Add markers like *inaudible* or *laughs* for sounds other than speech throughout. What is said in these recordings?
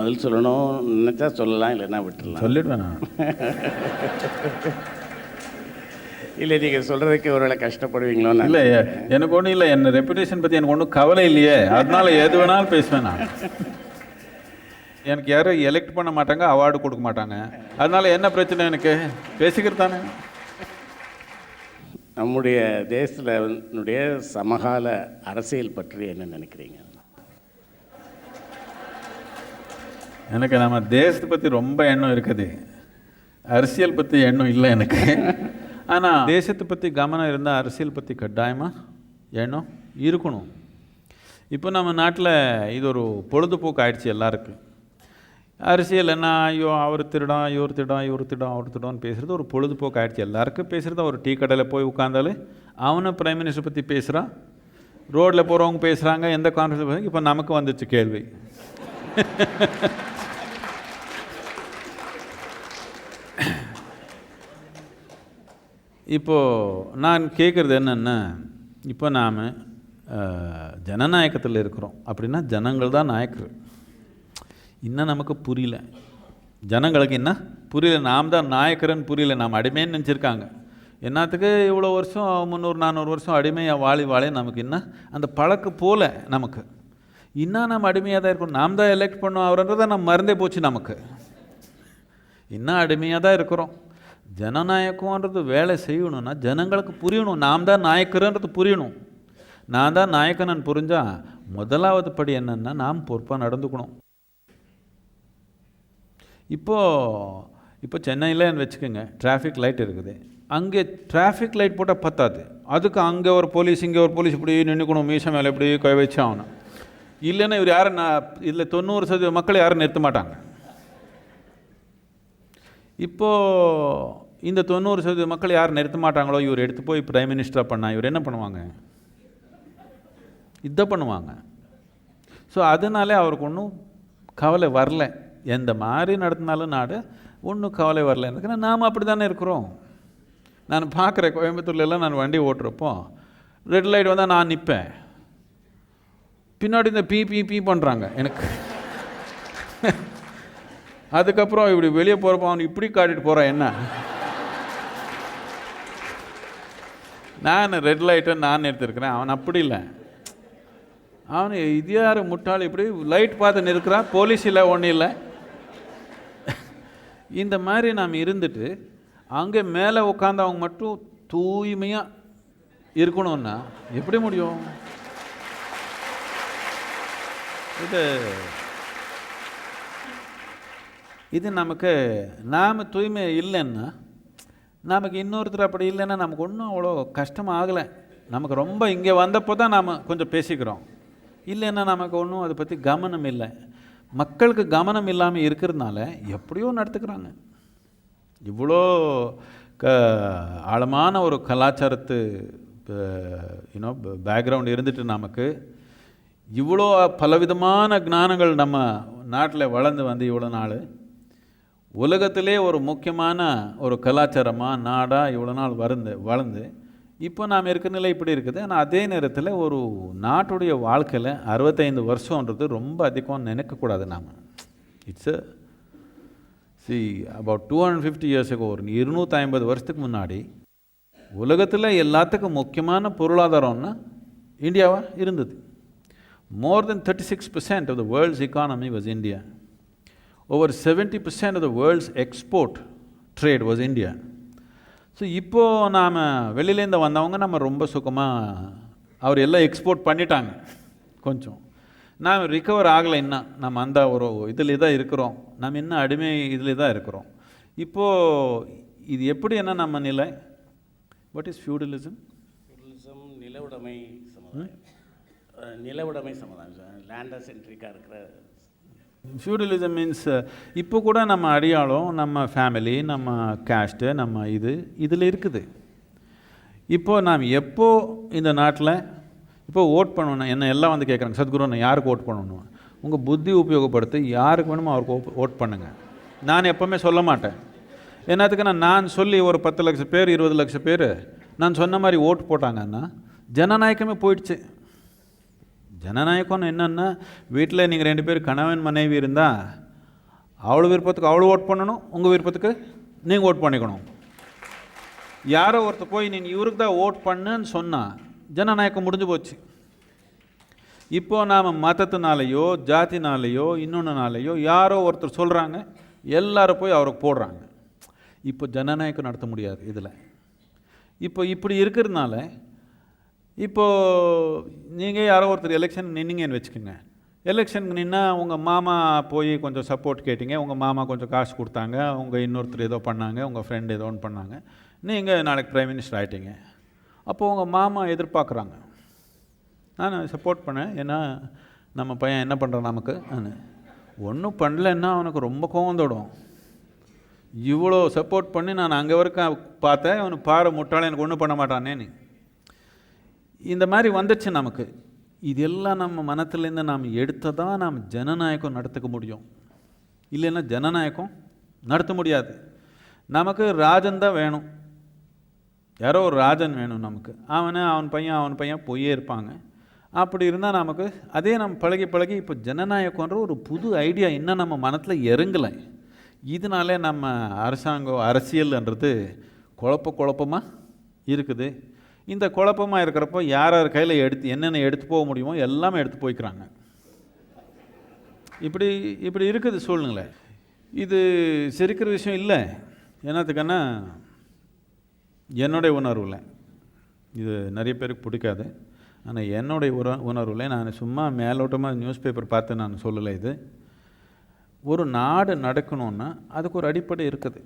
பதில் சொல்லணும் நினச்சா சொல்லலாம் இல்லைன்னா விட்டுடலாம் சொல்லிடுவேன் இல்லை நீங்கள் சொல்கிறதுக்கு ஒருவேளை கஷ்டப்படுவீங்களோன்னு இல்லை எனக்கு ஒன்றும் இல்லை. என் ரெப்புடேஷன் பற்றி எனக்கு ஒன்றும் கவலை இல்லையே. அதனால எது வேணாலும் பேசுவேன் நான். எனக்கு யாரும் எலெக்ட் பண்ண மாட்டாங்க அவார்டு கொடுக்க மாட்டாங்க. அதனால என்ன பிரச்சனை எனக்கு? பேசிக்கிறது தானே. நம்முடைய தேசத்தினுடைய சமகால அரசியல் பற்றி என்ன நினைக்கிறீங்க? எனக்கு நம்ம தேசத்தை பற்றி ரொம்ப எண்ணம் இருக்குது. அரசியல் பற்றி எண்ணம் இல்லை எனக்கு. ஆனால் தேசத்தை பற்றி கவனம் இருந்தால் அரசியல் பற்றி கட்டாயமாக எண்ணம் இருக்கணும். இப்போ நம்ம நாட்டில் இது ஒரு பொழுதுபோக்கு ஆயிடுச்சு எல்லாருக்கும். அரசியல் என்ன ஐயோ அவர் திருடம் இவர் திருடம் இவர் திருடம் அவர் திருடம்னு பேசுகிறது ஒரு பொழுதுபோக்கு ஆயிடுச்சு. எல்லாருக்கும் பேசுகிறது ஒரு டீ கடையில் போய் உட்காந்தாலே அவனும் பிரைம் மினிஸ்டர் பற்றி பேசுகிறான் ரோட்டில் போகிறவங்க பேசுகிறாங்க எந்த கான்ஃபரன்ஸ் இப்போ நமக்கு வந்துச்சு கேள்வி. *laughs* இப்போது நான் கேட்குறது என்னென்னா இப்போ நாம் ஜனநாயகத்தில் இருக்கிறோம். அப்படின்னா ஜனங்கள் தான் நாயக்கர். இன்னும் நமக்கு புரியல. ஜனங்களுக்கு என்ன? புரியல. நாம் தான் நாயக்கர்னு புரியல. நாம் அடிமைன்னு நினச்சிருக்காங்க. என்னத்துக்கு இவ்வளோ வருஷம் முந்நூறு நானூறு வருஷம் அடிமையாக வாழி வாழி நமக்கு என்ன? அந்த பழக்கம் போல நமக்கு. இன்னும் நம்ம அடிமையாக தான் இருக்கணும் நாம் தான் எலெக்ட் பண்ணோம். அவரன்றதை நம்ம மறந்தே போச்சு நமக்கு. இன்னும் அடிமையாக தான் இருக்கிறோம். ஜனநாயகம்ன்றது வேலை செய்யணும்னா ஜனங்களுக்கு புரியணும். நாம் தான் நாயக்கருன்றது புரியணும். நான் தான் நாயக்கனன் புரிஞ்சால் முதலாவது படி என்னென்னா நாம் பொறுப்பாக நடந்துக்கணும். இப்போது இப்போ சென்னையில் வச்சுக்கோங்க டிராஃபிக் லைட் இருக்குது. அங்கே டிராஃபிக் லைட் போட்டால் பத்தாது. அதுக்கு அங்கே ஒரு போலீஸ் இங்கே ஒரு போலீஸ் இப்படி நின்றுக்கணும் மீசம் மேலே இப்படி கை வச்சு ஆகணும். இல்லைன்னா இவர் யாரும் நான் இதில் தொண்ணூறு சதவீத மக்கள் யாரும் நிறுத்த மாட்டாங்க. இப்போது இந்த தொண்ணூறு சதவீத மக்கள் யார் நிறுத்த மாட்டாங்களோ இவர் எடுத்து போய் பிரைம் மினிஸ்டராக பண்ணால் இவர் என்ன பண்ணுவாங்க? இதை பண்ணுவாங்க. ஸோ அதனாலே அவருக்கு ஒன்றும் கவலை வரல. எந்த மாதிரி நடத்தினாலும் நாடு ஒன்றும் கவலை வரல. எனக்கு நாம் அப்படி தானே இருக்கிறோம்? நான் பார்க்குறேன் கோயம்புத்தூர்லலாம் நான் வண்டி ஓட்டுறப்போ ரெட் லைட் வந்தால் நான் நிற்பேன் பின்னாடி இந்த பி பி பி பண்ணுறாங்க எனக்கு அதுக்கப்புறம் இப்படி வெளியே போகிறப்போ அவன் இப்படி காட்டிட்டு போகிறான் என்ன? நான் ரெட் லைட்டை நான் எடுத்துருக்கிறேன் அவன் அப்படி இல்லை. அவன் இது யார் முட்டாள் இப்படி லைட் பார்த்து நிற்கிறான் போலீஸ் இல்லை ஒன்றும் இல்லை. இந்த மாதிரி நாம் இருந்துட்டு அங்கே மேலே உட்காந்தவங்க மட்டும் தூய்மையாக இருக்கணும்னா எப்படி முடியும்? இது இது நமக்கு நாம் தூய்மை இல்லைன்னா நமக்கு இன்னொருத்தர் அப்படி இல்லைன்னா நமக்கு ஒன்றும் அவ்வளோ கஷ்டம் ஆகலை. நமக்கு ரொம்ப இங்கே வந்தப்போ தான் நாம் கொஞ்சம் பேசிக்கிறோம். இல்லைன்னா நமக்கு ஒன்றும் அதை பற்றி கவனம் இல்லை. மக்களுக்கு கவனம் இல்லாமல் இருக்கிறதுனால எப்படியோ நடத்துக்கிறாங்க. இவ்வளோ க ஆழமான ஒரு கலாச்சாரத்து யூனோ பேக்ரவுண்ட் இருந்துட்டு நமக்கு இவ்வளோ பலவிதமான ஞானங்கள் நம்ம நாட்டில் வளர்ந்து வந்து இவ்வளோ நாள் உலகத்திலே ஒரு முக்கியமான ஒரு கலாச்சாரமாக நாடாக இவ்வளோ நாள் வளர்ந்து வளர்ந்து இப்போ நாம் இருக்கிற நிலை இப்படி இருக்குது. ஆனால் அதே நேரத்தில் ஒரு நாட்டுடைய வாழ்க்கையில் அறுபத்தைந்து வருஷன்றது ரொம்ப அதிகம் நினைக்கக்கூடாது நாம். It's see about two hundred fifty இயர்ஸுக்கு ஒரு இருநூற்றி ஐம்பது வருஷத்துக்கு முன்னாடி உலகத்தில் எல்லாத்துக்கும் முக்கியமான பொருளாதாரம்னா இந்தியாவாக இருந்தது. More than thirty six percent of the world's economy was India Over 70% of the world's export trade was India. So இப்போது நாம் வெளியிலேருந்து வந்தவங்க நம்ம ரொம்ப சுகமாக அவர் எல்லாம் எக்ஸ்போர்ட் பண்ணிட்டாங்க கொஞ்சம். நாம் ரிகவர் ஆகலை இன்னும். நம்ம அந்த ஒரு இதில் தான் இருக்கிறோம். நம்ம இன்னும் அடிமை இதில் தான் இருக்கிறோம். இப்போது இது எப்படி என்ன நம்ம நிலை? வாட் இஸ் ஃபியூடலிசம் டூரிசம் நிலவுடைமை சமுதாயம். நிலவுடைமை சமுதாயம் லேண்டர் சென்ட்ரிக்காக இருக்கிற ஃபியூடலிசம் மீன்ஸ் uh, இப்போ கூட நம்ம அடையாளம் நம்ம ஃபேமிலி நம்ம கேஸ்ட்டு நம்ம இது இதில் இருக்குது. இப்போது நாம் எப்போ இந்த நாட்டில் இப்போ ஓட் பண்ணணும் என்ன எல்லாம் வந்து கேட்குறாங்க சத்குரு நான் யாருக்கு ஓட் பண்ணணும் உங்கள் புத்தி உபயோகப்படுத்தி யாருக்கு வேணுமோ அவருக்கு ஓட் பண்ணுங்கள் நான் எப்போவுமே சொல்ல மாட்டேன். என்னத்துக்குன்னா நான் சொல்லி ஒரு பத்து லட்சம் பேர் இருபது லட்சம் பேர் நான் சொன்ன மாதிரி ஓட்டு போட்டாங்கன்னா ஜனநாயகமே போயிடுச்சு. ஜனநாயகம்னு என்னென்னா வீட்டில் நீங்கள் ரெண்டு பேர் கணவன் மனைவி இருந்தால் அவள் விருப்பத்துக்கு அவள் ஓட் பண்ணணும் உங்கள் விருப்பத்துக்கு நீங்கள் ஓட் பண்ணிக்கணும். யாரோ ஒருத்தர் போய் நீங்கள் இவருக்கு தான் ஓட் பண்ணுன்னு சொன்னால் ஜனநாயகம் முடிஞ்சு போச்சு. இப்போது நாம் மதத்தினாலேயோ ஜாத்தினாலேயோ இன்னொன்றுனாலேயோ யாரோ ஒருத்தர் சொல்கிறாங்க எல்லாரும் போய் அவருக்கு போடுறாங்க. இப்போ ஜனநாயகம் நடத்த முடியாது இதில். இப்போ இப்படி இருக்கிறதுனால இப்போது நீங்கள் யாரோ ஒருத்தர் எலெக்ஷன் நின்னீங்கன்னு வச்சுக்கோங்க. எலெக்ஷனுக்கு நின்னா உங்கள் மாமா போய் கொஞ்சம் சப்போர்ட் கேட்டிங்க. உங்கள் மாமா கொஞ்சம் காசு கொடுத்தாங்க. உங்கள் இன்னொருத்தர் ஏதோ பண்ணாங்க. உங்கள் ஃப்ரெண்டு ஏதோ ஒன்று பண்ணாங்க. நீங்கள் நாளைக்கு ப்ரைம் மினிஸ்டர் ஆகிட்டீங்க அப்போது உங்கள் மாமா எதிர்பார்க்குறாங்க. நான் சப்போர்ட் பண்ணேன். ஏன்னா நம்ம பையன் என்ன பண்ணுறான் நமக்கு? நான் ஒன்றும் பண்ணலன்னா அவனுக்கு ரொம்ப கோவம் தொடும். இவ்வளோ சப்போர்ட் பண்ணி நான் அங்கே வரைக்கும் பார்த்தேன். அவனுக்கு பாரு முட்டாளே எனக்கு ஒன்றும் பண்ண மாட்டானே நீ இந்த மாதிரி வந்துச்சு நமக்கு. இதெல்லாம் நம்ம மனத்துலேருந்து நாம் எடுத்து தான் நாம் ஜனநாயகம் நடத்துக்க முடியும். இல்லைன்னா ஜனநாயகம் நடத்த முடியாது. நமக்கு ராஜன் தான் வேணும். யாரோ ஒரு ராஜன் வேணும் நமக்கு. அவனை அவன் பையன் அவன் பையன் போயே இருப்பாங்க. அப்படி இருந்தால் நமக்கு அதே நம்ம பழகி பழகி இப்போ ஜனநாயகன்ற ஒரு புது ஐடியா இன்னும் நம்ம மனத்தில் இறங்கலை. இதனாலே நம்ம அரசாங்கம் அரசியல்ன்றது குழப்ப குழப்பமாக இருக்குது. இந்த குழப்பமாக இருக்கிறப்போ யார் யார் கையில் எடுத்து என்னென்ன எடுத்து போக முடியுமோ எல்லாமே எடுத்து போய்க்கிறாங்க. இப்படி இப்படி இருக்குது சூழ்நிலை. இது சிரிக்கிற விஷயம் இல்லை. என்னத்துக்குன்னா என்னுடைய உணர்வில். இது நிறைய பேருக்கு பிடிக்காது. ஆனால் என்னுடைய உர உணர்வில் நான் சும்மா மேலோட்டமாக நியூஸ் பேப்பர் பார்த்து நான் சொல்லலை இது. ஒரு நாடு நடக்கணும்னா அதுக்கு ஒரு அடிப்படை இருக்குது.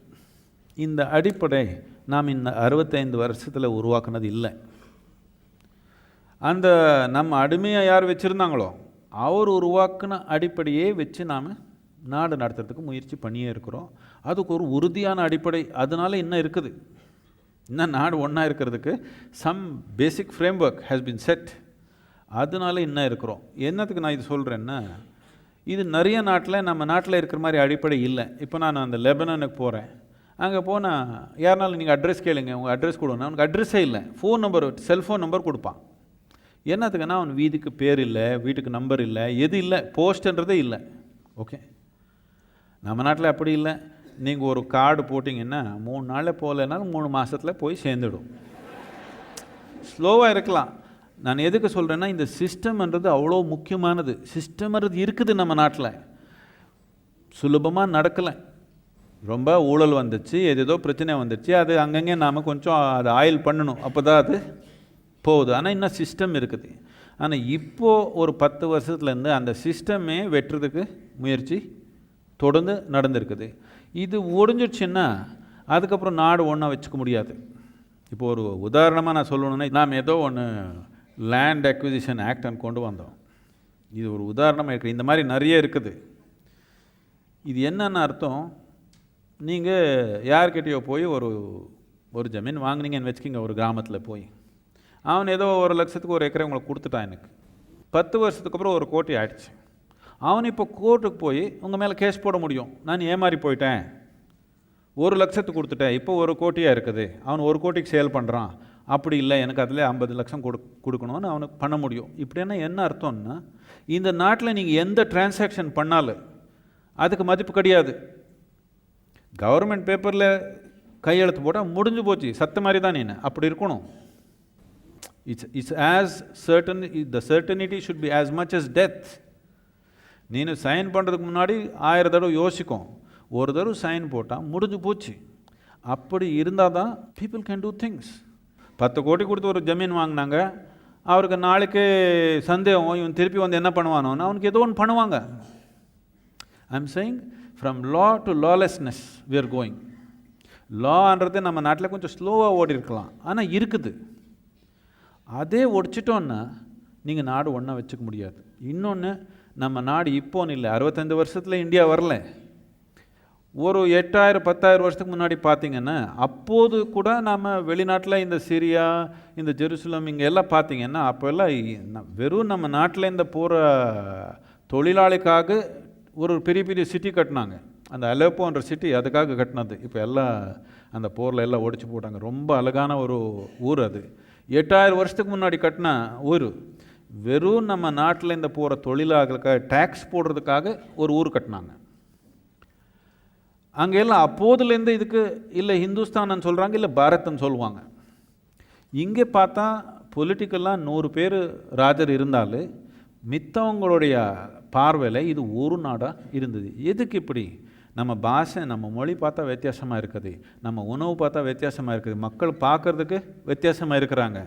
இந்த அடிப்படை நாம் இந்த அறுபத்தைந்து வருஷத்தில் உருவாக்குனது இல்லை. அந்த நம்ம அடிமையாக யார் வச்சுருந்தாங்களோ அவர் உருவாக்குன அடிப்படையே வச்சு நாம் நாடு நடத்துறதுக்கு முயற்சி பண்ணியே இருக்கிறோம். அதுக்கு ஒரு உறுதியான அடிப்படை அதனால இன்னும் இருக்குது. இன்னும் நாடு ஒன்றா இருக்கிறதுக்கு some basic framework has been set அதனால இன்னும் இருக்கிறோம். என்னத்துக்கு நான் இது சொல்கிறேன்னா இது நிறைய நாட்டில் நம்ம நாட்டில் இருக்கிற மாதிரி அடிப்படை இல்லை. இப்போ நான் அந்த லெபனனுக்கு போகிறேன் அங்கே போனால் யாருனாலும் நீங்கள் அட்ரஸ் கேளுங்க உங்கள் அட்ரஸ் கொடுங்க அவனுக்கு அட்ரஸே இல்லை. ஃபோன் நம்பர் செல்ஃபோன் நம்பர் கொடுப்பான். என்னத்துக்குன்னா அவன் வீதிக்கு பேர் இல்லை வீட்டுக்கு நம்பர் இல்லை எது இல்லை போஸ்ட்ன்றதே இல்லை. ஓகே நம்ம நாட்டில் அப்படி இல்லை. நீங்கள் ஒரு கார்டு போட்டிங்கன்னா மூணு நாளில் போகலைனாலும் மூணு மாதத்தில் போய் சேர்ந்துடும். ஸ்லோவாக இருக்கலாம். நான் எதுக்கு சொல்கிறேன்னா இந்த சிஸ்டம்ன்றது அவ்வளோ முக்கியமானது. சிஸ்டம்ன்றது இருக்குது நம்ம நாட்டில். சுலபமாக நடக்கலை. ரொம்ப ஊழல் வந்துச்சு ஏதேதோ பிரச்சனை வந்துச்சு அது அங்கங்கே நாம் கொஞ்சம் அது ஆயில் பண்ணணும். அப்போ தான் அது போகுது. ஆனால் இன்னும் சிஸ்டம் இருக்குது. ஆனால் இப்போது ஒரு பத்து வருஷத்துலேருந்து அந்த சிஸ்டமே வெட்டுறதுக்கு முயற்சி தொடர்ந்து நடந்திருக்குது. இது ஒடிஞ்சிடுச்சுன்னா அதுக்கப்புறம் நாடு ஒன்றா வச்சுக்க முடியாது. இப்போ ஒரு உதாரணமாக நான் சொல்லணுன்னா நாம் ஏதோ ஒன்று லேண்ட் அக்விசிஷன் ஆக்ட்னு கொண்டு வந்தோம். இது ஒரு உதாரணமாக இருக்குது இந்த மாதிரி நிறைய இருக்குது. இது என்னென்ன அர்த்தம் நீங்கள் யார்கிட்டயோ போய் ஒரு ஒரு ஜமீன் வாங்குனீங்கன்னு வச்சுக்கிங்க ஒரு கிராமத்தில் போய். அவன் ஏதோ ஒரு லட்சத்துக்கு ஒரு ஏக்கரை உங்களுக்கு கொடுத்துட்டான் எனக்கு. பத்து வருஷத்துக்கு அப்புறம் ஒரு கோட்டி ஆயிடுச்சு. அவன் இப்போ கோர்ட்டுக்கு போய் உங்கள் மேலே கேஸ் போட முடியும். நான் ஏமாறி போயிட்டேன். ஒரு லட்சத்துக்கு கொடுத்துட்டேன். இப்போ ஒரு கோட்டியாக இருக்குது. அவன் ஒரு கோட்டிக்கு சேல் பண்ணுறான் அப்படி இல்லை. எனக்கு அதில் ஐம்பது லட்சம் கொடு கொடுக்கணும்னு அவனுக்கு பண்ண முடியும். இப்படின்னா என்ன அர்த்தம்னா இந்த நாட்டில் நீங்கள் எந்த டிரான்சாக்ஷன் பண்ணாலும் அதுக்கு மதிப்பு கிடையாது. கவர்மெண்ட் பேப்பரில் கையெழுத்து போட்டால் முடிஞ்சு போச்சு. சத்த மாதிரி தான் என்ன அப்படி இருக்கணும். It's it's as certain the certainty should be as much as death நீனு சைன் பண்ணுறதுக்கு முன்னாடி ஆயிரம் தடவை யோசிக்கும். ஒரு தடவை சைன் போட்டால் முடிஞ்சு போச்சு. அப்படி இருந்தால் தான் பீப்புள் கேன் டூ திங்ஸ் பத்து கோடி கொடுத்து ஒரு ஜமீன் வாங்கினாங்க. அவருக்கு நாளைக்கு சந்தேகம் இவன் திருப்பி வந்து என்ன பண்ணுவானோன்னு அவனுக்கு ஏதோ ஒன்று பண்ணுவாங்க. I'm saying from law to lawlessness we going லான்றது நம்ம நாட்டில் கொஞ்சம் ஸ்லோவாக ஓடி இருக்கலாம் ஆனால் இருக்குது. அதே ஒடிச்சிட்டோன்னா நீங்கள் நாடு ஒன்றா வச்சுக்க முடியாது. இன்னொன்று நம்ம நாடு இப்போன்னு இல்லை அறுபத்தஞ்சு வருஷத்தில் இந்தியா வரல. ஒரு எட்டாயிரம் பத்தாயிரம் வருஷத்துக்கு முன்னாடி பார்த்தீங்கன்னா அப்போது கூட நம்ம வெளிநாட்டில் இந்த சிரியா இந்த ஜெருசலம் இங்கே எல்லாம் பார்த்தீங்கன்னா அப்போல்லாம் எல்லாம் வெறும் நம்ம நாட்டில் இந்த போகிற தொழிலாளிக்காக ஒரு பெரிய பெரிய சிட்டி கட்டினாங்க. அந்த அலோப்போன்ற சிட்டி அதுக்காக கட்டினது. இப்போ எல்லாம் அந்த போரில் எல்லாம் ஒடிச்சு போட்டாங்க. ரொம்ப அழகான ஒரு ஊர் அது. எட்டாயிரம் வருஷத்துக்கு முன்னாடி கட்டின ஊர். வெறும் நம்ம நாட்டில் இந்த போகிற தொழிலாளர்களுக்காக டேக்ஸ் போடுறதுக்காக ஒரு ஊர் கட்டினாங்க. அங்கே எல்லாம் அப்போதுலேருந்து இதுக்கு இல்லை ஹிந்துஸ்தான்னு சொல்கிறாங்க இல்லை பாரத்னு சொல்லுவாங்க. இங்கே பார்த்தா பொலிட்டிக்கலாக நூறு பேர் ராஜர் இருந்தாலும் மித்தவங்களுடைய பார்வையில் இது ஒரு நாடாக இருந்தது. எதுக்கு இப்படி? நம்ம பாஷை நம்ம மொழி பார்த்தா வித்தியாசமாக இருக்குது. நம்ம உணவு பார்த்தா வித்தியாசமாக இருக்குது. மக்கள் பார்க்கறதுக்கு வித்தியாசமாக இருக்கிறாங்க.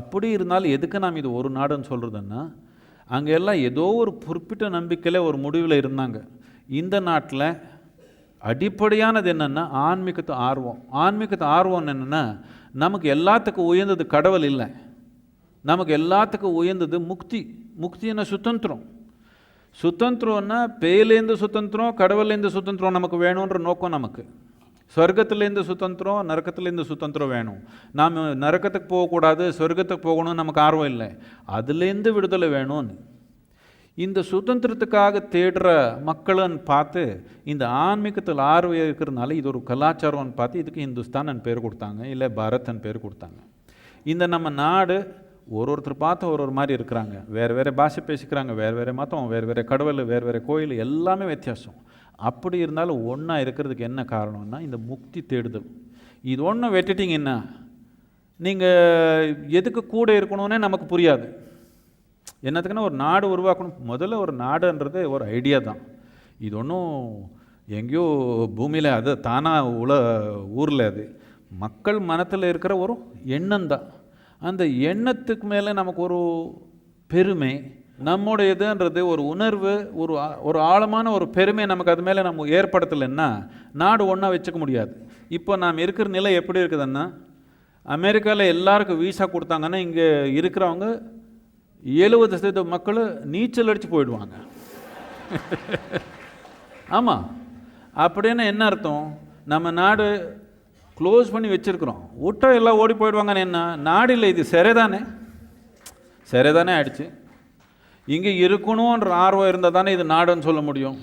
அப்படி இருந்தாலும் எதுக்கு நாம் இது ஒரு நாடுன்னு சொல்கிறதுன்னா அங்கே எல்லாம் ஏதோ ஒரு குறிப்பிட்ட நம்பிக்கையில் ஒரு முடிவில் இருந்தாங்க. இந்த நாட்டில் அடிப்படையானது என்னென்னா ஆன்மீகத்து ஆர்வம். ஆன்மீகத்து ஆர்வம் என்னென்னா நமக்கு எல்லாத்துக்கும் உயர்ந்தது கடவுள் இல்லை. நமக்கு எல்லாத்துக்கும் உயர்ந்தது முக்தி. முக்தின்னா சுதந்திரம். சுதந்திரம்னா பேயிலேருந்து சுதந்திரம் கடவுள்லேருந்து சுதந்திரம் நமக்கு வேணுன்ற நோக்கம் நமக்கு. சொர்க்கத்துலேருந்து சுதந்திரம் நரக்கத்துலேருந்து சுதந்திரம் வேணும். நாம் நரக்கத்துக்கு போகக்கூடாது சொர்க்கத்துக்கு போகணும்னு நமக்கு ஆர்வம் இல்லை. அதுலேருந்து விடுதலை வேணும்னு. இந்த சுதந்திரத்துக்காக தேடுற மக்களுன்னு பார்த்து இந்த ஆன்மீகத்தில் ஆர்வம் இருக்கிறதுனால இது ஒரு கலாச்சாரம்னு பார்த்து இதுக்கு ஹிந்துஸ்தான் பேர் கொடுத்தாங்க இல்லை பாரத்னு பேர் கொடுத்தாங்க. இந்த நம்ம நாடு ஒரு ஒருத்தர் பார்த்து ஒரு ஒரு மாதிரி இருக்கிறாங்க. வேறு வேறு பாஷை பேசிக்கிறாங்க. வேறு வேறு மதம் வேறு வேறு கடவுள் வேறு வேறு கோயில் எல்லாமே வித்தியாசம். அப்படி இருந்தாலும் ஒன்றா இருக்கிறதுக்கு என்ன காரணம்னா இந்த முக்தி தேடுதல். இது ஒன்று வெட்டிட்டிங்கன்னா நீங்கள் எதுக்கு கூட இருக்கணும்னே நமக்கு புரியாது. என்னத்துக்குன்னா ஒரு நாடு உருவாக்கணும். முதல்ல ஒரு நாடுன்றது ஒரு ஐடியா தான். இது ஒன்றும் எங்கேயோ பூமியில் அது தானாக உல ஊரில் அது. மக்கள் மனத்தில் இருக்கிற ஒரு எண்ணம் தான். அந்த எண்ணத்துக்கு மேலே நமக்கு ஒரு பெருமை நம்முடையதுன்றது ஒரு உணர்வு ஒரு ஆ- ஒரு ஆழமான ஒரு பெருமை நமக்கு அது மேலே நம்ம ஏற்படுத்தலைன்னா நாடு ஒன்றா வச்சுக்க முடியாது. இப்போ நாம் இருக்கிற நிலை எப்படி இருக்குதுன்னா அமெரிக்காவில் எல்லாருக்கும் வீசா கொடுத்தாங்கன்னா இங்கே இருக்கிறவங்க எழுபது சதவீத மக்கள் நீச்சல் அடித்து போயிடுவாங்க. ஆமாம் அப்படின்னு என்ன அர்த்தம்? நம்ம நாடு க்ளோஸ் பண்ணி வச்சுருக்குறோம். விட்டா எல்லாம் ஓடி போயிடுவாங்கன்னு என்ன? நாடு இல்லை இது சிறைதானே? தானே தானே ஆயிடுச்சு. இங்கே இருக்கணுன்ற ஆர்வம் இருந்தால் தானே இது நாடுன்னு சொல்ல முடியும்.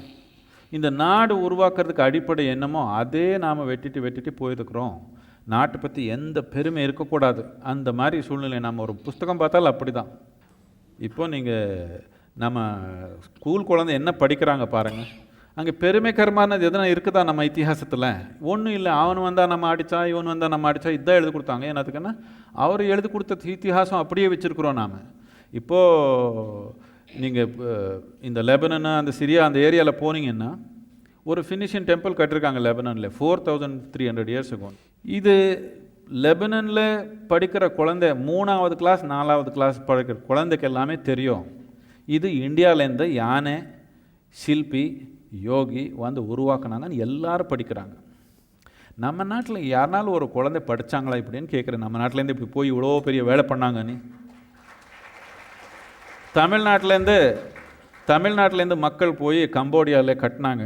இந்த நாடு உருவாக்குறதுக்கு அடிப்படை என்னமோ அதே நாம் வெட்டிட்டு வெட்டிட்டு போயிருக்கிறோம். நாட்டை பற்றி எந்த பெருமை இருக்கக்கூடாது. அந்த மாதிரி சூழ்நிலை நம்ம ஒரு புஸ்தகம் பார்த்தாலும் அப்படி தான் இப்போ நீங்கள் நம்ம ஸ்கூல் குழந்தை என்ன படிக்கிறாங்க பாருங்கள் அங்கே பெருமைக்கரமானது எதனா இருக்குதா நம்ம இத்திஹாசத்தில்? ஒன்றும் இல்லை. அவன் வந்தால் நம்ம அடித்தா இவன் வந்தால் நம்ம அடித்தா இதான் எழுதி கொடுத்தாங்க. என்னத்துக்குன்னா அவர் எழுதி கொடுத்த இத்திஹாசம் அப்படியே வச்சுருக்குறோம் நாம். இப்போது நீங்கள் இந்த லெபனன் அந்த சிரியா அந்த ஏரியாவில் போனீங்கன்னா ஒரு ஃபினிஷிங் டெம்பிள் கட்டிருக்காங்க லெபனனில் four thousand three hundred years இருக்கும் இது லெபனனில் படிக்கிற குழந்தை மூணாவது கிளாஸ் நாலாவது கிளாஸ் படிக்கிற குழந்தைக்கு எல்லாமே தெரியும். இது இந்தியாவிலேருந்து யானை சில்பி யோகி வந்து உருவாக்குனாங்கன்னு எல்லாரும் படிக்கிறாங்க. நம்ம நாட்டில் யாருனாலும் ஒரு குழந்தை படித்தாங்களா இப்படின்னு கேட்குறேன் நம்ம நாட்டிலேருந்து இப்படி போய் இவ்வளோ பெரிய வேலை பண்ணாங்கன்னு தமிழ்நாட்டிலேருந்து தமிழ்நாட்டிலேருந்து மக்கள் போய் கம்போடியாவில் கட்டினாங்க.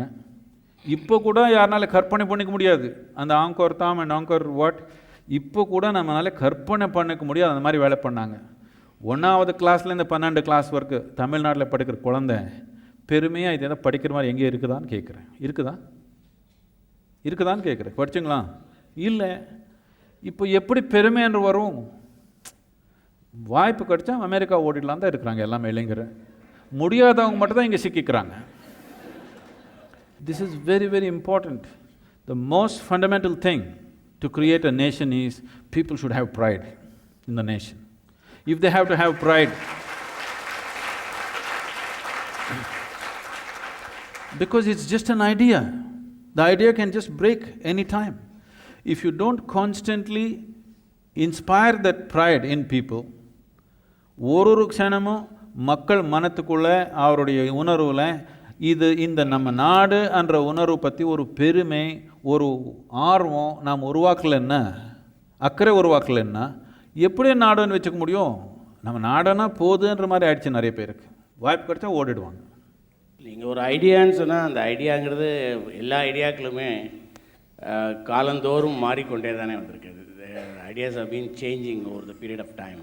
இப்போ கூட யாருனால கற்பனை பண்ணிக்க முடியாது. அந்த ஆங்கோர் தாம் அண்ட் ஆங்கோர் வாட் இப்போ கூட நம்மளால கற்பனை பண்ணிக்க முடியாது. அந்த மாதிரி வேலை பண்ணாங்க. ஒன்றாவது கிளாஸ்லேருந்து பன்னெண்டு கிளாஸ் வரைக்கும் தமிழ்நாட்டில் படிக்கிற குழந்தை பெருமையாக இது எதாவது படிக்கிற மாதிரி எங்கே இருக்குதான்னு கேட்குறேன். இருக்குதா? இருக்குதான்னு கேட்குறேன். படிச்சுங்களா? இல்லை. இப்போ எப்படி பெருமை என்று வரும்? வாய்ப்பு கிடைச்சா அமெரிக்கா ஓடிடலாம் தான் இருக்கிறாங்க எல்லாமே இளைஞர். முடியாதவங்க மட்டும் தான் இங்கே சிக்கிக்கிறாங்க. This is very very important the most fundamental thing to create a nation is people should have pride in the nation if they have to have pride because it's just an idea. The idea can just break any time. If you don't constantly inspire that pride in people, ஒரு ஒரு க்ஷணமும் மக்கள் மனத்துக்குள்ளே அவருடைய உணர்வில் இது இந்த நம்ம நாடு என்ற உணர்வு பற்றி ஒரு பெருமை ஒரு ஆர்வம் நாம் உருவாக்கலைன்னா அக்கறை உருவாக்கலைன்னா எப்படி நாடுன்னு வச்சுக்க முடியும்? நம்ம நாடுனா போதுன்ற மாதிரி ஆயிடுச்சு நிறைய பேருக்கு. வாய்ப்பு கிடைச்சா ஓடிடுவாங்க. நீங்கள் ஒரு ஐடியான்னு சொன்னால் அந்த ஐடியாங்கிறது எல்லா ஐடியாக்களுமே காலந்தோறும் மாறிக்கொண்டே தானே வந்திருக்கு ideas have been changing over the period of time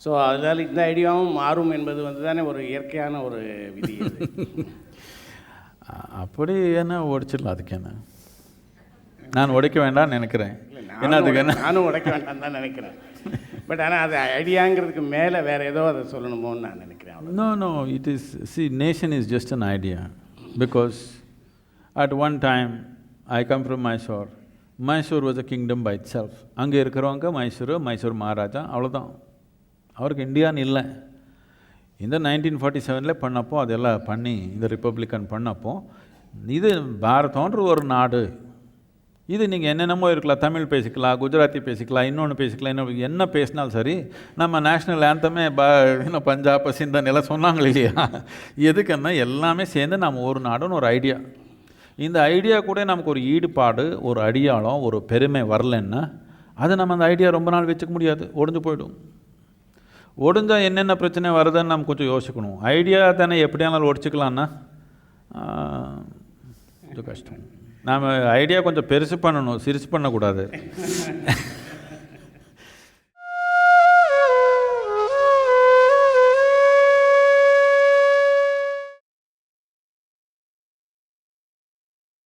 so அதனால் இந்த ஐடியாவும் மாறும் என்பது வந்து தானே ஒரு இயற்கையான ஒரு விதி. *laughs* அப்படி என்ன உடைச்சிடலாம் அதுக்கு என்ன? நான் உடைக்க வேண்டாம்னு நினைக்கிறேன். என்ன அதுக்கு என்ன? நானும் உடைக்க வேண்டாம் தான் நினைக்கிறேன். பட் ஆனால் அது ஐடியாங்கிறதுக்கு மேலே வேறு ஏதோ அதை சொல்லணுமோன்னு நான் நினைக்கிறேன் no no it is see nation is just an idea because at one time I come from Mysore Mysore was a kingdom by itself அங்கே இருக்கிறவங்க மைசூர் மைசூர் மகாராஜா அவ்வளோதான் அவருக்கு இந்தியான்னு இல்லை. இந்த நைன்டீன் ஃபார்ட்டி செவனில் பண்ணப்போ அதெல்லாம் பண்ணி இந்த ரிப்பப்ளிக்கன் பண்ணப்போ இது பாரதம்ன்ற ஒரு நாடு. இது நீங்கள் என்னென்னமோ இருக்கலாம். தமிழ் பேசிக்கலாம் குஜராத்தி பேசிக்கலாம் இன்னொன்று பேசிக்கலாம் இன்னொன்று என்ன பேசினாலும் சரி நம்ம நேஷ்னல் ஆந்தமே ப இன்னும் பஞ்சாப் சிந்தன் எல்லாம் சொன்னாங்க இல்லையா? எதுக்குன்னா எல்லாமே சேர்ந்து நம்ம ஒரு நாடுன்னு ஒரு ஐடியா இந்த ஐடியா கூட நமக்கு ஒரு ஈடுபாடு ஒரு அடியாளம் ஒரு பெருமை வரலன்னா அது நம்ம அந்த ஐடியா ரொம்ப நாள் வச்சுக்க முடியாது. ஒடிஞ்சு போயிடும். ஒடிஞ்சால் என்னென்ன பிரச்சனை வருதுன்னு நம்ம கொஞ்சம் யோசிக்கணும். ஐடியா தானே எப்படியானாலும் ஒடிச்சிக்கலான்னா கொஞ்சம் கஷ்டம். நாம் ஐடியா கொஞ்சம் பெருசு பண்ணணும் சிரிச்சு பண்ணக்கூடாது. *laughs*